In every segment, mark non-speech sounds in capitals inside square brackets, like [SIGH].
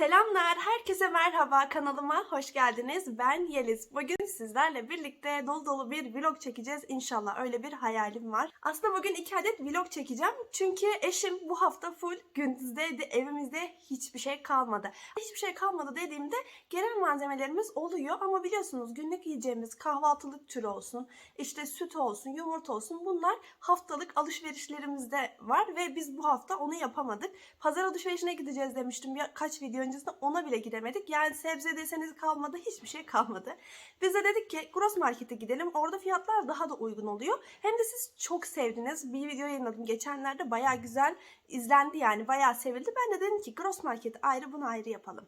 Selamlar, herkese merhaba. Kanalıma hoş geldiniz. Ben Yeliz. Bugün sizlerle birlikte dolu dolu bir vlog çekeceğiz. İnşallah öyle bir hayalim var. Aslında bugün iki adet vlog çekeceğim. Çünkü eşim bu hafta full gündüzdeydi. Evimizde hiçbir şey kalmadı. Hiçbir şey kalmadı dediğimde genel malzemelerimiz oluyor. Ama biliyorsunuz günlük yiyeceğimiz kahvaltılık türü olsun, işte süt olsun, yumurta olsun bunlar haftalık alışverişlerimizde var ve biz bu hafta onu yapamadık. Pazar alışverişine gideceğiz demiştim ya kaç video öncesinde ona bile gidemedik. Yani sebze deseniz kalmadı hiçbir şey kalmadı. Biz de dedik ki Gross Market'e gidelim. Orada fiyatlar daha da uygun oluyor. Hem de siz çok sevdiniz. Bir video yayınladım geçenlerde bayağı güzel izlendi yani bayağı sevildi. Ben de dedim ki Gross Market ayrı bunu ayrı yapalım.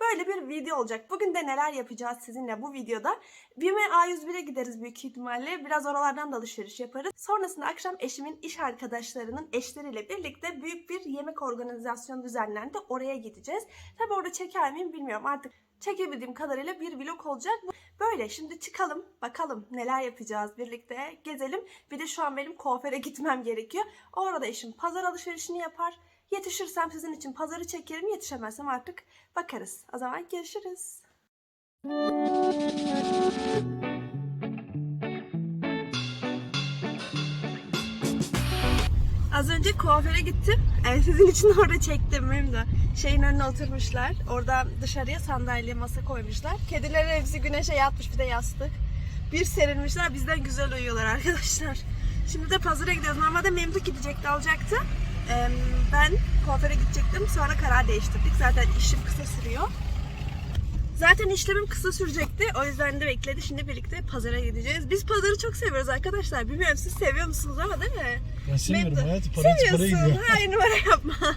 Böyle bir video olacak. Bugün de neler yapacağız sizinle bu videoda. BİM'e A101'e gideriz büyük ihtimalle. Biraz oralardan da alışveriş yaparız. Sonrasında akşam eşimin iş arkadaşlarının eşleriyle birlikte büyük bir yemek organizasyonu düzenlendi. Oraya gideceğiz. Tabi orada çeker miyim bilmiyorum artık. Çekebildiğim kadarıyla bir vlog olacak. Böyle şimdi çıkalım bakalım neler yapacağız birlikte gezelim. Bir de şu an benim kuaföre gitmem gerekiyor. Orada eşim pazar alışverişini yapar. Yetişirsem sizin için pazarı çekerim. Yetişemezsem artık bakarız. O zaman görüşürüz. Az önce kuaföre gittim. Evet, sizin için orada çektim benim de. Şeyin önüne oturmuşlar. Orada dışarıya sandalye masa koymuşlar. Kedilerin hepsi güneşe yatmış bir de yastık. Bir serilmişler bizden güzel uyuyorlar arkadaşlar. Şimdi de pazara gidiyoruz. Normalde Memduh gidecekti alacaktı. Ben kuaföre gidecektim. Sonra karar değiştirdik. Zaten işim kısa sürüyor. Zaten işlemim kısa sürecekti. O yüzden de bekledi. Şimdi birlikte pazara gideceğiz. Biz pazarı çok seviyoruz arkadaşlar. Bilmiyorum siz seviyor musunuz ama değil mi? Ben sevmiyorum Memnun. hayatım. Para para Seviyorsun. gidiyor. Hayır numara yapma. [LAUGHS]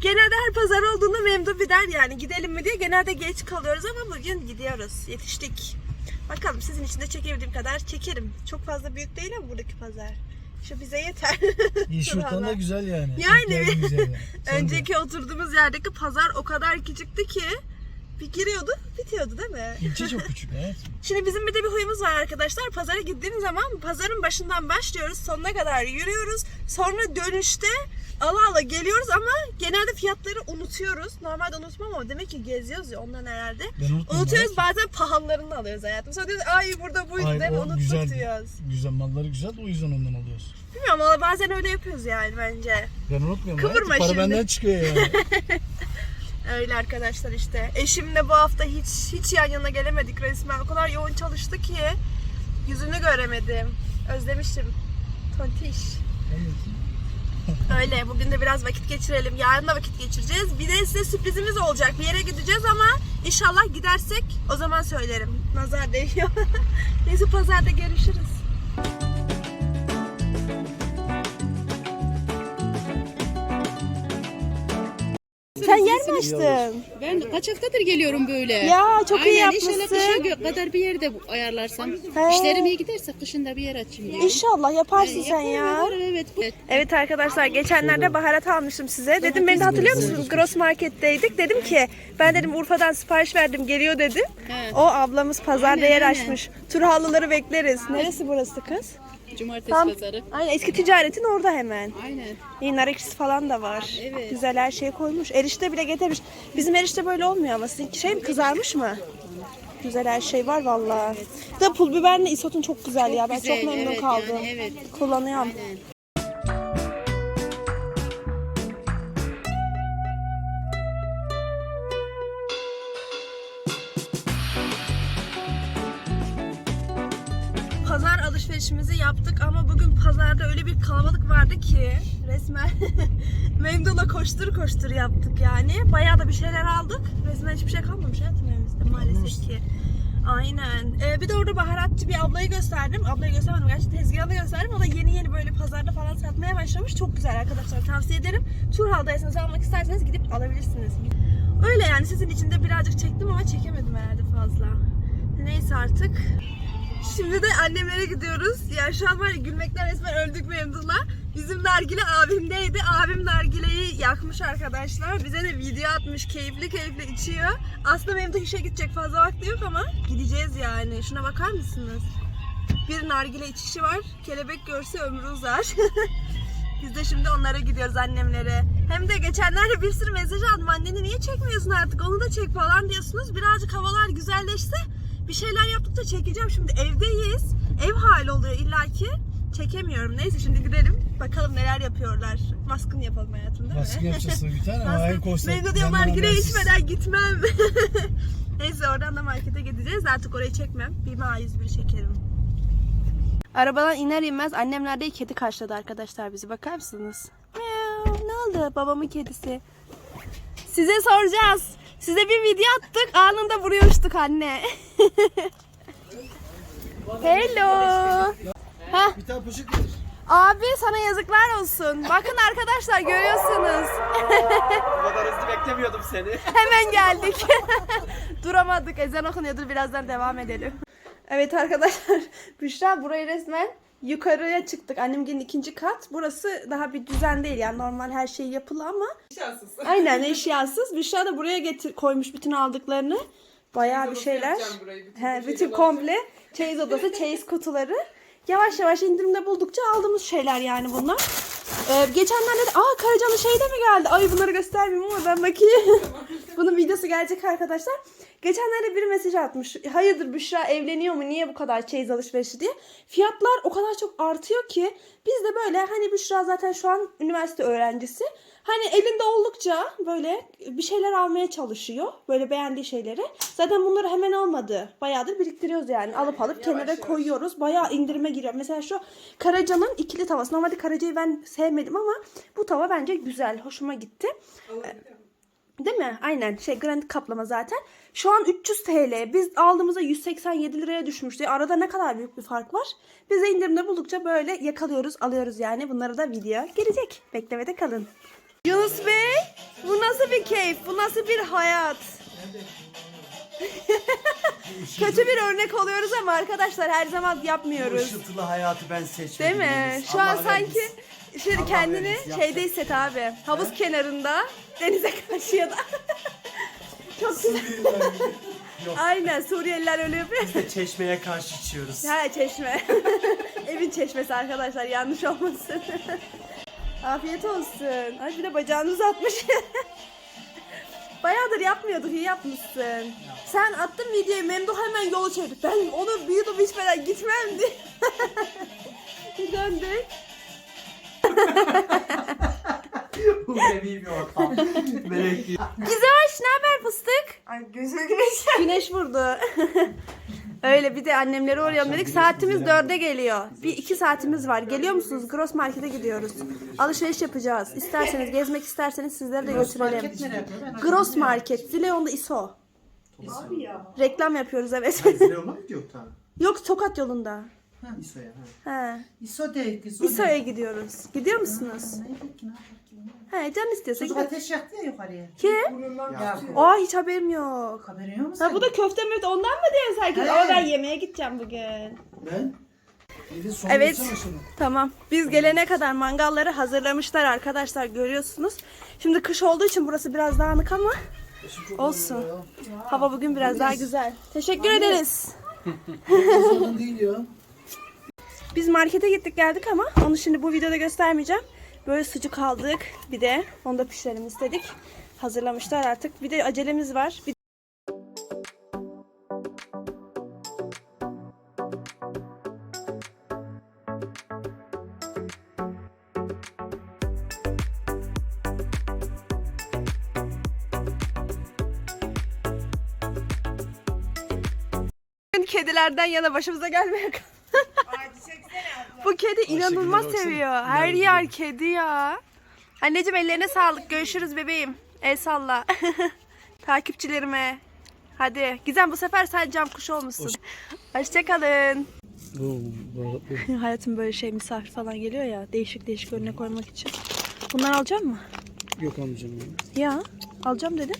Genelde her pazar olduğunda memnun bir der yani gidelim mi diye. Genelde geç kalıyoruz ama bugün gidiyoruz. Yetiştik. Bakalım sizin için de çekebildiğim kadar çekerim. Çok fazla büyük değil ama buradaki pazar. Şu bize yeter. [LAUGHS] Yeşiltan da güzel yani. Yani. Sen [LAUGHS] de. Önceki oturduğumuz yerdeki pazar o kadar küçüktü ki bir giriyordu bitiyordu değil mi? İlçe çok [LAUGHS] küçük hayatım. Şimdi bizim bir de bir huyumuz var arkadaşlar. Pazara gittiğimiz zaman pazarın başından başlıyoruz. Sonuna kadar yürüyoruz. Sonra dönüşte ala ala geliyoruz ama genelde fiyatları unutuyoruz. Normalde unutmam ama demek ki geziyoruz ya ondan herhalde. Unutuyoruz bazen pahalılarını alıyoruz hayatım. Sonra diyoruz ay burada buydu Hayır, değil mi? o Unuttuk güzel. diyoruz. Güzel malları güzel o yüzden ondan alıyoruz. Bilmiyorum ama bazen öyle yapıyoruz yani bence. Ben unutmuyorum Kıvırma hayatım. Para şimdi. benden çıkıyor yani. [LAUGHS] Öyle arkadaşlar işte. Eşimle bu hafta hiç hiç yan yana gelemedik resmen. O kadar yoğun çalıştı ki yüzünü göremedim. Özlemişim. Tontiş. Öyle. Bugün de biraz vakit geçirelim. Yarın da vakit geçireceğiz. Bir de size sürprizimiz olacak. Bir yere gideceğiz ama inşallah gidersek o zaman söylerim. Nazar değiyor. [LAUGHS] Neyse pazarda görüşürüz. Sen açtın? Ben kaç haftadır geliyorum böyle. Ya, çok iyi Aynen, İnşallah yapmışsın. kışa gö- kadar bir yerde ayarlarsam. He. İşlerim iyi giderse kışın da bir yer açayım diyorum. İnşallah yaparsın sen Yaparım, ya. yaparım, Evet. evet. Evet arkadaşlar geçenlerde baharat almıştım size. Dedim beni de hatırlıyor musunuz? Gross Market'teydik. Dedim ki ben dedim Urfa'dan sipariş verdim geliyor dedim. Evet. O ablamız pazarda Aynen, yer aynen. açmış. Turhallıları bekleriz. Neresi burası kız? Cumartesi Tam, pazarı. aynen eski ticaretin orada hemen. Aynen. İyi nar ekşisi falan da var. Evet. Güzel her şeyi koymuş. Erişte bile getirmiş. Bizim erişte böyle olmuyor ama sizinki şey mi kızarmış mı? Güzel her şey var vallahi. Bir De pul biberle isotun çok güzel ya. Ben güzel, çok memnun evet, kaldım. yani evet. Kullanıyorum. Aynen. Yaptık ama bugün pazarda öyle bir kalabalık vardı ki resmen [LAUGHS] Memduh'la koştur koştur yaptık yani. Bayağı da bir şeyler aldık. Resmen hiçbir şey kalmamış hayatım evimizde maalesef ki. Aynen. Ee, bir de orada baharatçı bir ablayı gösterdim. Ablayı göstermedim gerçi tezgahını gösterdim. O da yeni yeni böyle pazarda falan satmaya başlamış. Çok güzel arkadaşlar tavsiye ederim. Turhal'daysanız almak isterseniz gidip alabilirsiniz. Öyle yani sizin için de birazcık çektim ama çekemedim herhalde fazla. Neyse artık. Şimdi de annemlere gidiyoruz. Ya şu an var ya gülmekten resmen öldük Memduh'la. Bizim nargile abimdeydi. Abim nargileyi yakmış arkadaşlar. Bize de video atmış. Keyifli keyifli içiyor. Aslında Memduh işe gidecek fazla vakti yok ama gideceğiz yani. Şuna bakar mısınız? Bir nargile içişi var. Kelebek görse ömrü uzar. [LAUGHS] Biz de şimdi onlara gidiyoruz annemlere. Hem de geçenlerde bir sürü mesaj aldım. Anneni niye çekmiyorsun artık? Onu da çek falan diyorsunuz. Birazcık havalar güzelleşse bir şeyler yaptıkça çekeceğim. Şimdi evdeyiz. Ev hali oluyor illaki. Çekemiyorum. Neyse şimdi gidelim. Bakalım neler yapıyorlar. Maskın yapalım hayatım değil mi? Baskı yapacağız bir tane ama hayır konsept. Benim de içmeden gitmem. [LAUGHS] Neyse oradan da markete gideceğiz. Artık orayı çekmem. Bir A101 çekerim. Arabadan iner inmez annemlerde kedi karşıladı arkadaşlar bizi. Bakar mısınız? Miau, ne oldu? Babamın kedisi. Size soracağız. Size bir video attık. Anında buraya uçtuk anne. [LAUGHS] Hello. Hah, Bir tane poşet getir. abi sana yazıklar olsun. Bakın arkadaşlar görüyorsunuz. Bu kadar hızlı beklemiyordum seni. [LAUGHS] Hemen geldik. [LAUGHS] Duramadık. Ezan okunuyordur. Birazdan devam edelim. Evet arkadaşlar. Büşra burayı resmen yukarıya çıktık. Annemgilin ikinci kat. Burası daha bir düzen değil. Yani normal her şey yapılı ama. Eşyasız. [LAUGHS] Aynen eşyasız. Büşra da buraya getir koymuş bütün aldıklarını. Bayağı bir şeyler. He, bütün komple çeyiz odası, çeyiz kutuları. Yavaş yavaş indirimde buldukça aldığımız şeyler yani bunlar. Ee, geçenlerde de aa Karacan'ın şey de mi geldi? Ay bunları göstermeyeyim ama ben bakayım. [LAUGHS] Bunun videosu gelecek arkadaşlar. Geçenlerde biri mesaj atmış. Hayırdır Büşra evleniyor mu? Niye bu kadar çeyiz alışverişi diye. Fiyatlar o kadar çok artıyor ki biz de böyle hani Büşra zaten şu an üniversite öğrencisi. Hani elinde oldukça böyle bir şeyler almaya çalışıyor. Böyle beğendiği şeyleri. Zaten bunları hemen almadı. Bayağıdır biriktiriyoruz yani. Alıp alıp kenara koyuyoruz. Bayağı indirime giriyor. Mesela şu Karaca'nın ikili tavası. Normalde Karaca'yı ben sevmedim ama bu tava bence güzel. Hoşuma gitti. Değil mi? Aynen. Şey granit kaplama zaten. Şu an 300 TL. Biz aldığımızda 187 liraya düşmüştü. Arada ne kadar büyük bir fark var. Biz de indirimde buldukça böyle yakalıyoruz, alıyoruz yani. Bunlara da video gelecek. Beklemede kalın. Yunus Bey, bu nasıl bir keyif? Bu nasıl bir hayat? [LAUGHS] Kötü bir örnek oluyoruz ama arkadaşlar her zaman yapmıyoruz. Işıltılı hayatı ben Değil seçmedim. mi? Yeliz. Şu an Allah sanki. Şimdi kendini vergisi, şeyde hisset abi. Havuz kenarında, denize karşı ya da. [LAUGHS] Çok güzel. Aynen Suriyeliler öyle yapıyor. Biz de çeşmeye karşı içiyoruz. Ha çeşme. [LAUGHS] Evin çeşmesi arkadaşlar yanlış olmasın. [LAUGHS] Afiyet olsun. Ay bir de bacağını uzatmış. Bayağıdır yapmıyorduk iyi yapmışsın. Sen attın videoyu Memduh hemen yol çevirdi. Ben onu bir yudum içmeden gitmem diye. döndük. Bu bebeği bir ortam. Melek değil. Güzel, ne haber fıstık? Ay gözüme güneş. Güneş vurdu. Öyle bir de annemlere uğrayalım dedik. Saatimiz dörde geliyor. Bir iki saatimiz var. Geliyor musunuz? Gross Market'e gidiyoruz. Alışveriş yapacağız. İsterseniz gezmek isterseniz sizleri de götürelim. Gross Market. Zileon'da ISO. Reklam yapıyoruz evet. Zile olmak mı yok tamam. Yok Tokat yolunda. İso'ya. ha. He. İso değil kız. ISO'ya gidiyoruz. Gidiyor musunuz? He can istiyorsa Çocuk gidelim. ateş yaktı ya yukarıya. Kim? Ya. Aa hiç haberim yok. Haberin yok mu Ha bu da köfte mi? Ondan mı diyorsun herkes? He. Ama ben yemeğe gideceğim bugün. Ben? Evet. şunu. Tamam. Biz gelene kadar mangalları hazırlamışlar arkadaşlar görüyorsunuz. Şimdi kış olduğu için burası biraz dağınık ama olsun. Hava bugün biraz daha güzel. Teşekkür ederiz. Sorun [LAUGHS] değil ya. Biz markete gittik geldik ama onu şimdi bu videoda göstermeyeceğim. Böyle sucuk aldık. Bir de onu da pişirelim istedik. Hazırlamışlar artık. Bir de acelemiz var. Bir Kedilerden yana başımıza gelmeye Bu kedi inanılmaz baksana. seviyor. Her yer kedi ya. Anneciğim ellerine sağlık. Görüşürüz bebeğim. El salla. [LAUGHS] Takipçilerime. Hadi. Gizem bu sefer sen cam kuşu olmuşsun. Hoşçakalın. [LAUGHS] Hayatım böyle şey misafir falan geliyor ya. Değişik değişik önüne koymak için. Bunlar alacak mı? Yok amcam ya. Ya. Alacağım dedin.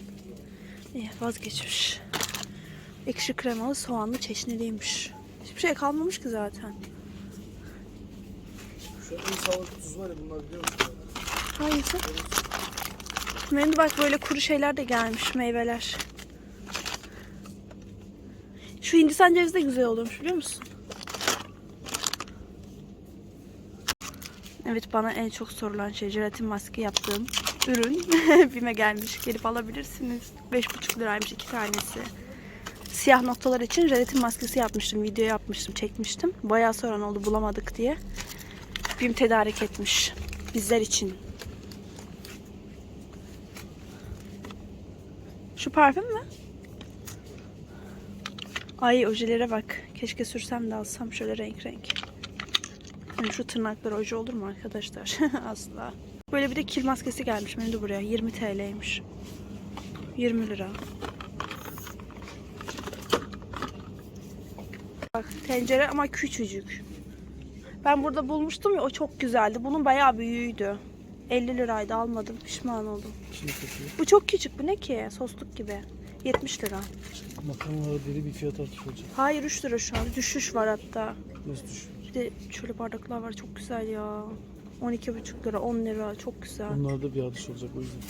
İyi vazgeçmiş. Ekşi kremalı soğanlı çeşniliymiş. Hiçbir şey kalmamış ki zaten. Şu en sağlıklı tuz var ya bunlar biliyor musun? Hangisi? Benim de bak böyle kuru şeyler de gelmiş meyveler. Şu Hindistan cevizi de güzel olurmuş biliyor musun? Evet bana en çok sorulan şey jelatin maske yaptığım ürün. [LAUGHS] Bime gelmiş. Gelip alabilirsiniz. 5,5 liraymış iki tanesi. Siyah noktalar için jelatin maskesi yapmıştım. Video yapmıştım, çekmiştim. Bayağı soran oldu bulamadık diye. Bim tedarik etmiş. Bizler için. Şu parfüm mü? Ay ojelere bak. Keşke sürsem de alsam şöyle renk renk. Yani şu tırnaklar oje olur mu arkadaşlar? [LAUGHS] Asla. Böyle bir de kir maskesi gelmiş benim de buraya. 20 TL'ymiş. 20 lira. Bak tencere ama küçücük. Ben burada bulmuştum ya o çok güzeldi. Bunun bayağı büyüğüydü. 50 liraydı almadım pişman oldum. Bu çok küçük bu ne ki? Sosluk gibi. 70 lira. Makarnalara deli bir fiyat artışı olacak. Hayır 3 lira şu an. Düşüş var hatta. Nasıl düşüyor? Bir de şöyle bardaklar var çok güzel ya. 12,5 lira 10 lira çok güzel. Bunlarda bir artış olacak o yüzden.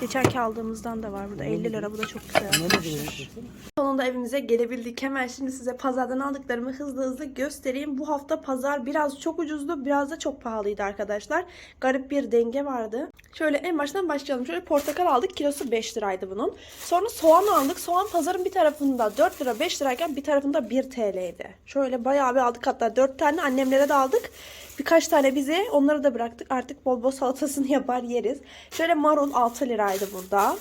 Geçenki aldığımızdan da var burada 50 lira bu da çok güzel. Sonunda evimize gelebildik. Hemen şimdi size pazardan aldıklarımı hızlı hızlı göstereyim. Bu hafta pazar biraz çok ucuzdu, biraz da çok pahalıydı arkadaşlar. Garip bir denge vardı. Şöyle en baştan başlayalım. Şöyle portakal aldık. Kilosu 5 liraydı bunun. Sonra soğan aldık. Soğan pazarın bir tarafında 4 lira 5 lirayken bir tarafında 1 TL'ydi. Şöyle bayağı bir aldık hatta 4 tane annemlere de aldık. Birkaç tane bize onları da bıraktık. Artık bol bol salatasını [LAUGHS] yapar yeriz. Şöyle marul 6 liraydı burada.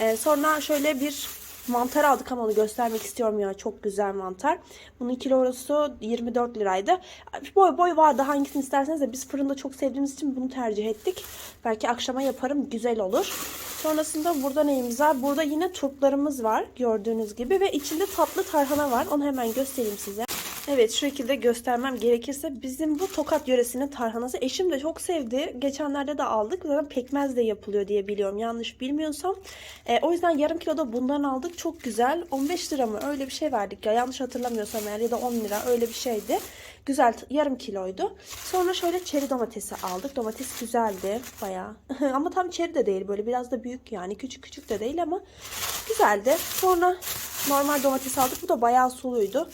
Ee, sonra şöyle bir mantar aldık ama onu göstermek istiyorum ya. Çok güzel mantar. Bunun kilosu 24 liraydı. Boy boy vardı. Hangisini isterseniz de biz fırında çok sevdiğimiz için bunu tercih ettik. Belki akşama yaparım. Güzel olur. Sonrasında burada neyimiz var? Burada yine turplarımız var. Gördüğünüz gibi. Ve içinde tatlı tarhana var. Onu hemen göstereyim size. Evet şu şekilde göstermem gerekirse bizim bu Tokat yöresinin tarhanası eşim de çok sevdi. Geçenlerde de aldık. Zaten pekmez de yapılıyor diye biliyorum. Yanlış bilmiyorsam. E, o yüzden yarım kilo da bundan aldık. Çok güzel. 15 lira mı? Öyle bir şey verdik ya. Yanlış hatırlamıyorsam eğer ya da 10 lira öyle bir şeydi. Güzel yarım kiloydu. Sonra şöyle çeri domatesi aldık. Domates güzeldi bayağı. [LAUGHS] ama tam çeri de değil böyle biraz da büyük yani. Küçük küçük de değil ama güzeldi. Sonra normal domates aldık. Bu da bayağı suluydu.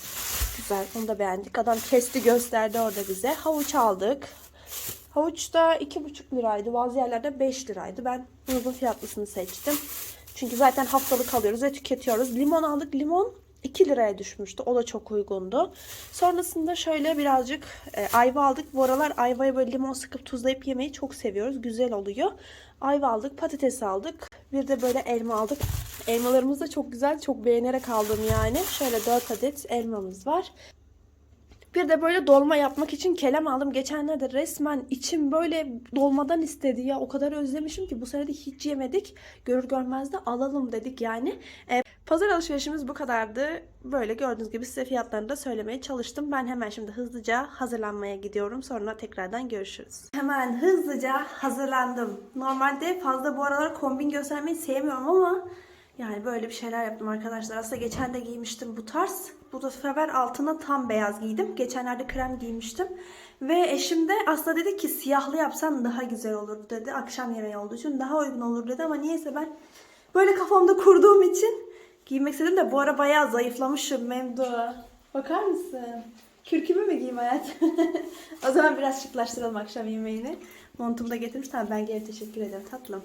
Güzel. Onu da beğendik. Adam kesti gösterdi orada bize. Havuç aldık. Havuç da 2,5 liraydı. Bazı yerlerde 5 liraydı. Ben uygun fiyatlısını seçtim. Çünkü zaten haftalık alıyoruz ve tüketiyoruz. Limon aldık. Limon 2 liraya düşmüştü. O da çok uygundu. Sonrasında şöyle birazcık e, ayva aldık. Bu aralar ayvaya böyle limon sıkıp tuzlayıp yemeyi çok seviyoruz. Güzel oluyor. Ayva aldık. Patates aldık. Bir de böyle elma aldık. Elmalarımız da çok güzel. Çok beğenerek aldım yani. Şöyle 4 adet elmamız var. Bir de böyle dolma yapmak için kelem aldım. Geçenlerde resmen içim böyle dolmadan istedi ya. O kadar özlemişim ki bu sene de hiç yemedik. Görür görmez de alalım dedik yani. Ee, pazar alışverişimiz bu kadardı. Böyle gördüğünüz gibi size fiyatlarını da söylemeye çalıştım. Ben hemen şimdi hızlıca hazırlanmaya gidiyorum. Sonra tekrardan görüşürüz. Hemen hızlıca hazırlandım. Normalde fazla bu aralar kombin göstermeyi sevmiyorum ama yani böyle bir şeyler yaptım arkadaşlar. Aslında geçen de giymiştim bu tarz. Bu da sefer altına tam beyaz giydim. Geçenlerde krem giymiştim. Ve eşim de aslında dedi ki siyahlı yapsan daha güzel olur dedi. Akşam yemeği olduğu için daha uygun olur dedi. Ama niyeyse ben böyle kafamda kurduğum için giymek istedim de bu ara bayağı zayıflamışım Memdu. Bakar mısın? Kürkümü mü giyeyim hayat? [LAUGHS] o zaman biraz şıklaştıralım akşam yemeğini. Montumu da getirmiş. Tamam ben geri teşekkür ederim tatlım.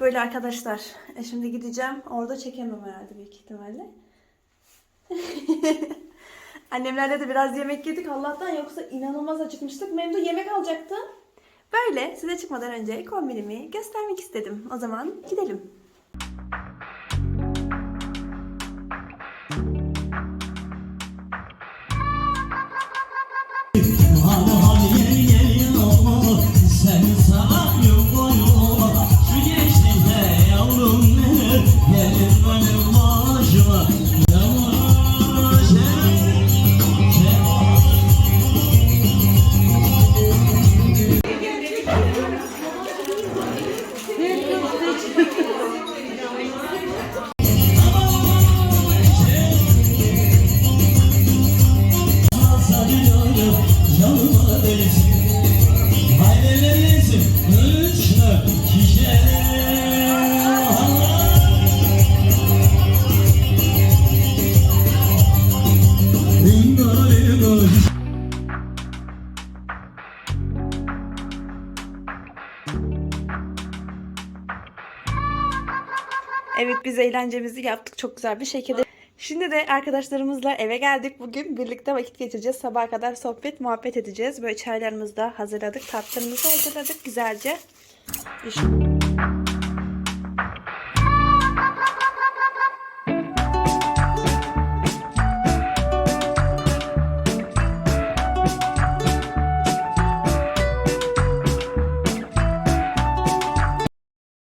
Böyle arkadaşlar. E şimdi gideceğim. Orada çekemem herhalde büyük ihtimalle. [LAUGHS] Annemlerle de biraz yemek yedik Allah'tan yoksa inanılmaz acıkmıştık. Memdu yemek alacaktı. Böyle size çıkmadan önce kombinimi göstermek istedim. O zaman gidelim. Biz eğlencemizi yaptık çok güzel bir şekilde. Şimdi de arkadaşlarımızla eve geldik. Bugün birlikte vakit geçireceğiz. Sabaha kadar sohbet, muhabbet edeceğiz. Böyle çaylarımızı da hazırladık. Tatlarımızı hazırladık güzelce. İşte-